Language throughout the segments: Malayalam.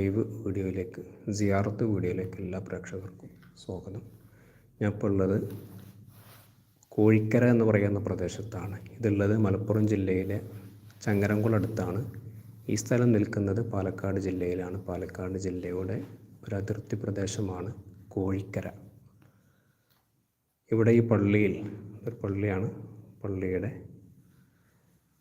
ലൈവ് വീഡിയോയിലേക്ക് സിയാറത്ത് വീഡിയോയിലേക്ക് എല്ലാ പ്രേക്ഷകർക്കും സ്വാഗതം. ഞാൻ ഇപ്പോൾ ഉള്ളത് കോഴിക്കര എന്ന് പറയുന്ന പ്രദേശത്താണ്. ഇതുള്ളത് മലപ്പുറം ജില്ലയിലെ ചങ്ങരംകുളം അടുത്താണ് ഈ സ്ഥലം നിൽക്കുന്നത് പാലക്കാട് ജില്ലയിലാണ്. പാലക്കാട് ജില്ലയുടെ ഒരു അതിർത്തി പ്രദേശമാണ് കോഴിക്കര. ഇവിടെ ഈ പള്ളിയിൽ ഒരു പള്ളിയാണ്. പള്ളിയുടെ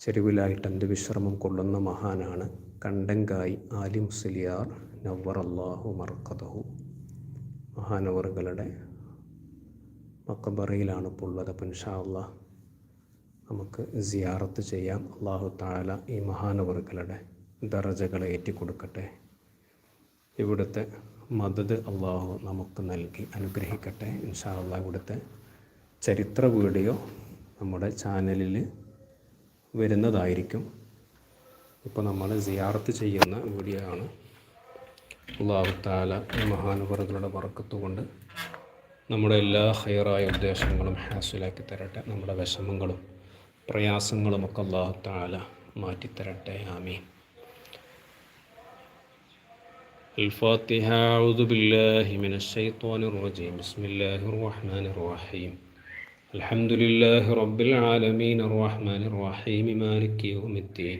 ചെരുവിലായിട്ട് അന്ത്യവിശ്രമം കൊള്ളുന്ന മഹാനാണ് കണ്ടങ്കായി ആലി മുസ്ലിയാർ നവർ അള്ളാഹു മർക്കതഹു മഹാനവറുകളുടെ മക്കബറയിലാണ് ഇപ്പോൾ ഉള്ളത്. അപ്പം ഇൻഷാ നമുക്ക് സിയാറത്ത് ചെയ്യാം. അള്ളാഹു താല ഈ മഹാനവറുകളുടെ ദറജകളെ ഏറ്റിക്കൊടുക്കട്ടെ. ഇവിടുത്തെ മദത് അള്ളാഹു നമുക്ക് നൽകി അനുഗ്രഹിക്കട്ടെ. ഇൻഷാ അള്ളാഹ് ഇവിടുത്തെ ചരിത്ര വീഡിയോ നമ്മുടെ ചാനലിൽ വരുന്നതായിരിക്കും. ഇപ്പോൾ നമ്മൾ സിയാറത്ത് ചെയ്യുന്ന വീഡിയോ ആണ് അള്ളാഹു താല ഈ മഹാനുഭവങ്ങളുടെ വറക്കത്ത് കൊണ്ട് നമ്മുടെ എല്ലാ ഹയറായ ഉദ്ദേശങ്ങളും ഹാസിലാക്കി തരട്ടെ നമ്മുടെ വിഷമങ്ങളും പ്രയാസങ്ങളും ഒക്കെ അള്ളാഹു താല മാറ്റിത്തരട്ടെ ആമീൻ الفاتحة أعوذ بالله من الشيطان الرجيم بسم الله الرحمن الرحيم الحمد لله رب العالمين الرحمن الرحيم مالك يوم الدين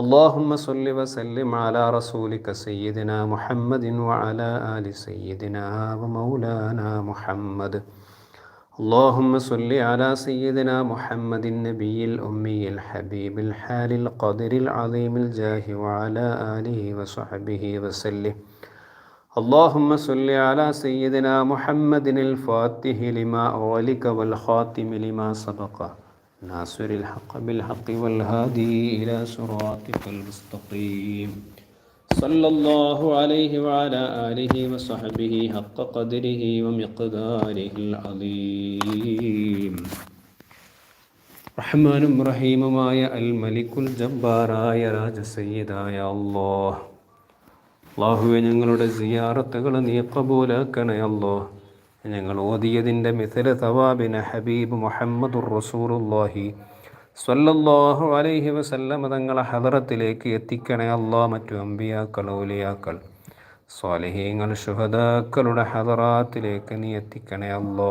اللهم صل وسلم على رسولك سيدنا محمد وعلى آل سيدنا ومولانا محمد. اللهم صل على سيدنا محمد النبي الأمي الحبيب الحال القدر العظيم الجاه وعلى آله وصحبه وسلم. اللهم صل على سيدنا محمد الفاتح لما أولك والخاتم لما سبق. ناصر الحق بالحق والهادي إلى صراطك المستقيم صلى الله عليه وعلى آله وصحبه حق قدره ومقداره العظيم റഹ്മാനും റഹീമുമായ അൽ മലിക്കുൽ ജബ്ബാറായ രാജസയ്യിദായ അല്ലാഹ് അള്ളാഹുവെ ഞങ്ങളുടെ സിയാറത്തുകൾ നീ കബൂലാക്കണേ അല്ലോ ഞങ്ങൾ ഓതിയതിന്റെ മിഥല തവാബിന് ഹബീബ് മുഹമ്മദുർ റസൂറുല്ലാഹി സ്വല്ലല്ലാഹു അലൈഹി വസല്ലമ തങ്ങളെ ഹദറത്തിലേക്ക് എത്തിക്കണേ അല്ലാ മറ്റു അമ്പിയാക്കൾ ഓലിയാക്കൾ സ്വാലിഹീങ്ങൾ ഷുഹദാക്കളുടെ ഹദറാത്തിലേക്ക് നീ എത്തിക്കണേ അല്ലോ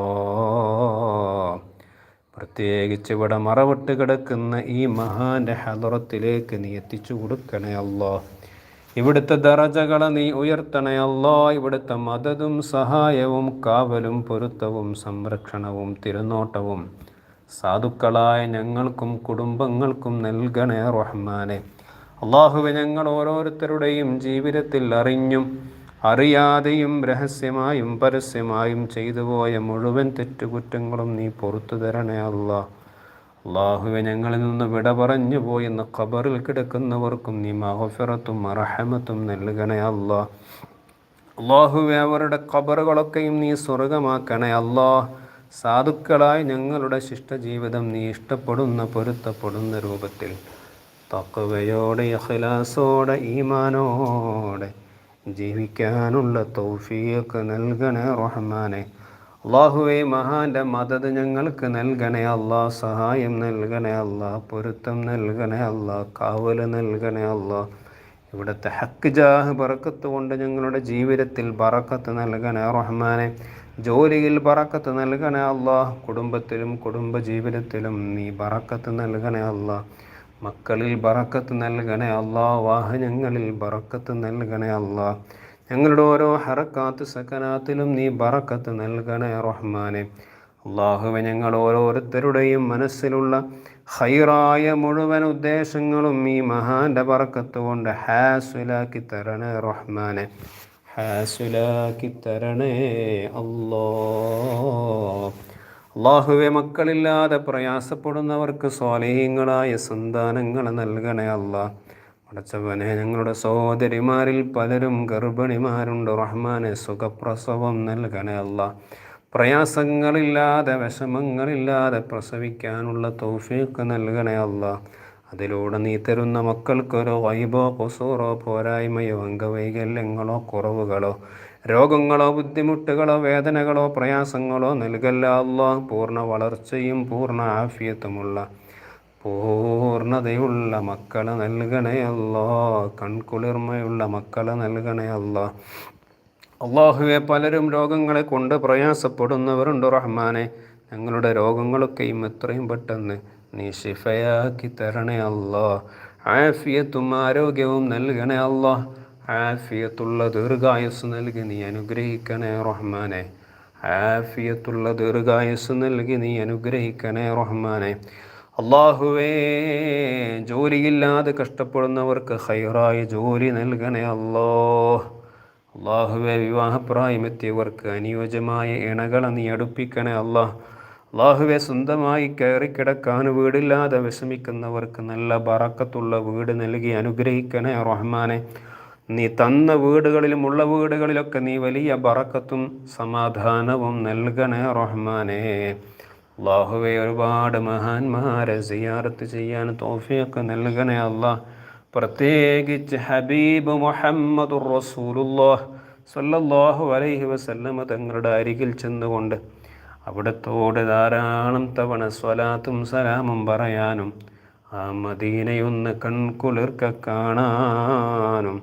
പ്രത്യേകിച്ച് ഇവിടെ മറവിട്ട് കിടക്കുന്ന ഈ മഹാന്റെ ഹദറത്തിലേക്ക് നീ എത്തിച്ചു കൊടുക്കണേ അല്ലോ ഇവിടുത്തെ ദറജകളെ നീ ഉയർത്തണയല്ലോ ഇവിടുത്തെ മദതും സഹായവും കാവലും പൊരുത്തവും സംരക്ഷണവും തിരുനോട്ടവും സാധുക്കളായ ഞങ്ങൾക്കും കുടുംബങ്ങൾക്കും നൽകണേ റഹ്മാനെ. അള്ളാഹുവെ ഞങ്ങൾ ഓരോരുത്തരുടെയും ജീവിതത്തിൽ അറിഞ്ഞും അറിയാതെയും രഹസ്യമായും പരസ്യമായും ചെയ്തുപോയ മുഴുവൻ തെറ്റുകുറ്റങ്ങളും നീ പുറത്തു തരണേ അല്ലാ. അള്ളാഹുവെ ഞങ്ങളിൽ നിന്ന് വിട പറഞ്ഞു പോയെന്ന് ഖബറിൽ കിടക്കുന്നവർക്കും നീ മഹഫിറത്തും അറഹമത്തും നൽകണേ അല്ലാ. അള്ളാഹുവെ അവരുടെ ഖബറുകളൊക്കെയും നീ സ്വർഗമാക്കണേ അല്ലാ. സാധുക്കളായി ഞങ്ങളുടെ ശിഷ്ടജീവിതം നീ ഇഷ്ടപ്പെടുന്ന പൊരുത്തപ്പെടുന്ന രൂപത്തിൽ. തക്കവയോടെ അഖിലാസോടെ ഈമാനോടെ ജീവിക്കാനുള്ള തൗഫീഖ് നൽകണേ റഹ്മാനെ. അള്ളാഹുവെ മഹാന്റെ മദത് ഞങ്ങൾക്ക് നൽകണേ അല്ലാ സഹായം നൽകണേ അല്ലാ പൊരുത്തം നൽകണേ അല്ലാ കാവൽ നൽകണേ അല്ലാ. ഇവിടുത്തെ ഹക്ക് ജാഹ് ബറക്കത്ത് കൊണ്ട് ഞങ്ങളുടെ ജീവിതത്തിൽ ബറക്കത്ത് നൽകണേ റഹ്മാനെ. ജോലിയിൽ ബറക്കത്ത് നൽകണേ അല്ലാ കുടുംബത്തിലും കുടുംബ ജീവിതത്തിലും നീ ബറക്കത്ത് നൽകണേ അല്ലാ. മക്കളിൽ ബറക്കത്ത് നൽകണേ അല്ലാ വാഹനങ്ങളിൽ ബറക്കത്ത് നൽകണേ അല്ലാ. ഞങ്ങളുടെ ഓരോ ഹറക്കാത്ത് സക്കനാത്തിലും നീ ബറക്കത്ത് നൽകണേ റഹ്മാനെ. അള്ളാഹുവെ ഞങ്ങൾ ഓരോരുത്തരുടെയും മനസ്സിലുള്ള ഹൈറായ മുഴുവൻ ഉദ്ദേശങ്ങളും ഈ മഹാന്റെ പറക്കത്ത് കൊണ്ട് ഹാസുലാക്കി തരണേ റഹ്മാനെ. ഹാസുലാക്കി തരണേ അല്ലോ അള്ളാഹുവെ മക്കളില്ലാതെ പ്രയാസപ്പെടുന്നവർക്ക് സ്വാലഹ്യങ്ങളായ സന്താനങ്ങൾ നൽകണേ അള്ളാഹ് അടച്ചവനെ ഞങ്ങളുടെ സഹോദരിമാരിൽ പലരും ഗർഭിണിമാരുണ്ട്. റഹ്മാനെ സുഖപ്രസവം നൽകണേ അല്ല. പ്രയാസങ്ങളില്ലാതെ വിഷമങ്ങളില്ലാതെ പ്രസവിക്കാനുള്ള തൗഫീഖ് നൽകണേ അല്ല. അതിലൂടെ നീ തരുന്ന മക്കൾക്കൊരു വൈബോ കൊസൂറോ പോരായ്മയോ അംഗവൈകല്യങ്ങളോ കുറവുകളോ രോഗങ്ങളോ ബുദ്ധിമുട്ടുകളോ വേദനകളോ പ്രയാസങ്ങളോ നൽകല്ല അല്ല. പൂർണ വളർച്ചയും പൂർണ ആഫിയത്തുമുള്ള പൂർണതയുള്ള മക്കളെ നൽകണേ അല്ലോ കൺകുളിർമയുള്ള മക്കളെ നൽകണേ അല്ലോ അള്ളാഹുവെ പലരും രോഗങ്ങളെ കൊണ്ട് പ്രയാസപ്പെടുന്നവരുണ്ട് റഹ്മാനെ? ഞങ്ങളുടെ രോഗങ്ങളൊക്കെയും എത്രയും പെട്ടെന്ന് നീ ഷിഫയാക്കി തരണേ അല്ലോ ആഫിയത്തും ആരോഗ്യവും നൽകണേ അല്ലോ ആഫിയത്തുള്ള ദീർഘായുസ് നൽകി നീ അനുഗ്രഹിക്കണേ റഹ്മാനെ. ആഫിയത്തുള്ള ദീർഘായുസ് നൽകി നീ അനുഗ്രഹിക്കണേ റഹ്മാനെ. അള്ളാഹുവേ ജോലിയില്ലാതെ കഷ്ടപ്പെടുന്നവർക്ക് ഹൈറായ ജോലി നൽകണേ അല്ലോ. അള്ളാഹുവെ വിവാഹപ്രായമെത്തിയവർക്ക് അനുയോജ്യമായ ഇണകളെ നീ അടുപ്പിക്കണേ അള്ളാഹ് അള്ളാഹുവെ സ്വന്തമായി കയറിക്കിടക്കാൻ വീടില്ലാതെ വിഷമിക്കുന്നവർക്ക് നല്ല ബറക്കത്തുള്ള വീട് നൽകി അനുഗ്രഹിക്കണേ റഹ്മാനെ. നീ തന്ന വീടുകളിലും ഉള്ള വീടുകളിലൊക്കെ നീ വലിയ ബറക്കത്തും സമാധാനവും നൽകണേ റഹ്മാനെ. അള്ളാഹുവെ ഒരുപാട് മഹാന്മാരെ സിയാറത്ത് ചെയ്യാൻ തോഫിയൊക്കെ നൽകണേ അള്ളാഹ് പ്രത്യേകിച്ച് ഹബീബ് മുഹമ്മദ് റസൂലുല്ലാഹ് സല്ലല്ലാഹു അലൈഹി വസല്ലമ തങ്ങളുടെ അരികിൽ ചെന്നുകൊണ്ട് അവിടത്തോട് ധാരാളം തവണ സ്വലാത്തും സലാമും പറയാനും ആ മദീനയൊന്ന് കൺകുളിർക്ക കാണാനും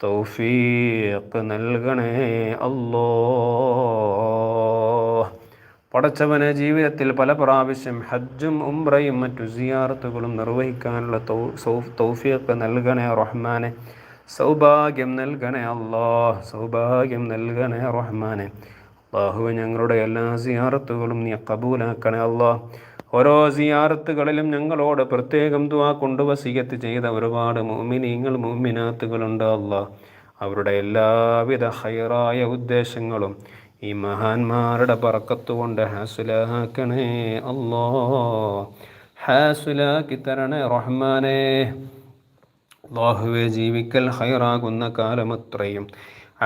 തൗഫീഖ് നൽകണേ അല്ലോ പടച്ചവന് ജീവിതത്തിൽ പല പ്രാവശ്യം ഹജ്ജും ഉംറയും മറ്റു സിയാറത്തുകളും നിർവഹിക്കാനുള്ള തൗഫീഖ് നൽകണേ റഹ്മാനെ. സൗഭാഗ്യം നൽകണേ അള്ളാഹ് സൗഭാഗ്യം നൽകണേ റഹ്മാനെ. അള്ളാഹുവെ ഞങ്ങളുടെ എല്ലാ സിയാറത്തുകളും നീ കബൂലാക്കണേ അള്ളാഹ് ഓരോ സിയാറത്തുകളിലും ഞങ്ങളോട് പ്രത്യേകം ദുവാ കൊണ്ടുവസിയത്ത് ചെയ്ത ഒരുപാട് മോമിനീങ്ങൾ മോമിനാത്തുകളുണ്ട് അള്ളാഹ് അവരുടെ എല്ലാവിധ ഹൈറായ ഉദ്ദേശങ്ങളും ഈ മഹാന്മാരുടെ പറക്കത്തുകൊണ്ട് ഹാസുലാക്കണേ അല്ലോ. ഹാസുലാക്കി തരണേ റഹ്മാനേ. അള്ളാഹുവെ ജീവിക്കൽ ഹൈറാകുന്ന കാലമത്രയും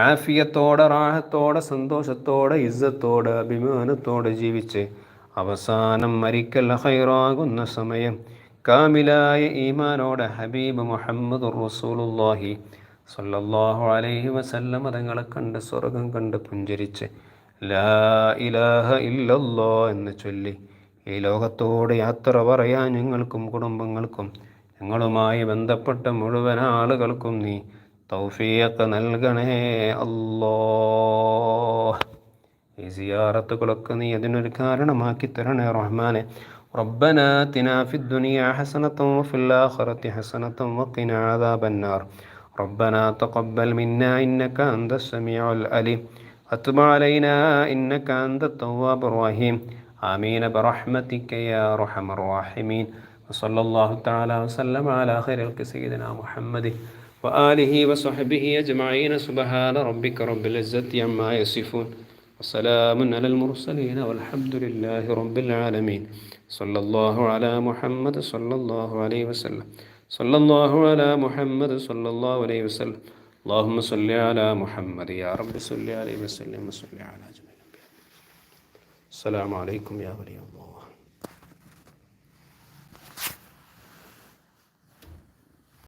ആഫിയത്തോടെ റാഹത്തോടെ സന്തോഷത്തോടെ ഇസ്സത്തോടെ അഭിമാനത്തോടെ ജീവിച്ച് അവസാനം മരിക്കൽ ഹൈറാകുന്ന സമയം കാമിലായ ഈമാനോടെ ഹബീബ് മുഹമ്മദ് റസൂലുല്ലാഹി സല്ലല്ലാഹു അലൈഹി വസല്ലമ തങ്ങളെ കണ്ട് സ്വർഗം കണ്ട് പുഞ്ചരിച്ച് ലാ ഇലാഹ ഇല്ലല്ലോ എന്ന് ചൊല്ലി ഈ ലോകത്തോട് യാത്ര പറയാൻ ഞങ്ങൾക്കും കുടുംബങ്ങൾക്കും ഞങ്ങളുമായി ബന്ധപ്പെട്ട മുഴുവൻ ആളുകൾക്കും നീ തൗഫീഖ് നൽകണേ അല്ലോ ഈ സിയാറത്തുകളൊക്കെ നീ അതിനൊരു കാരണമാക്കി തരണേ റഹ്മാനെ ربنا آتنا في الدنيا حسنة وفي الآخرة حسنة وقنا عذاب النار ربنا تقبل منا إنك أنت السميع العليم وتب علينا إنك أنت التواب الرحيم. آمين. برحمتك يا أرحم الراحمين. وصلى الله تعالى وسلم على خير الك سيدنا محمد وآله وصحبه أجمعين. سبحان ربك رب العزة عما يصفون. وسلام على المرسلين والحمد لله رب العالمين. صلى الله على محمد صلى الله عليه وسلم. صلى الله على محمد صلى الله عليه وسلم. اللهم صل على محمد يا رب صل عليه وسلم وصل على جميع الأنبياء السلام عليكم يا ولي الله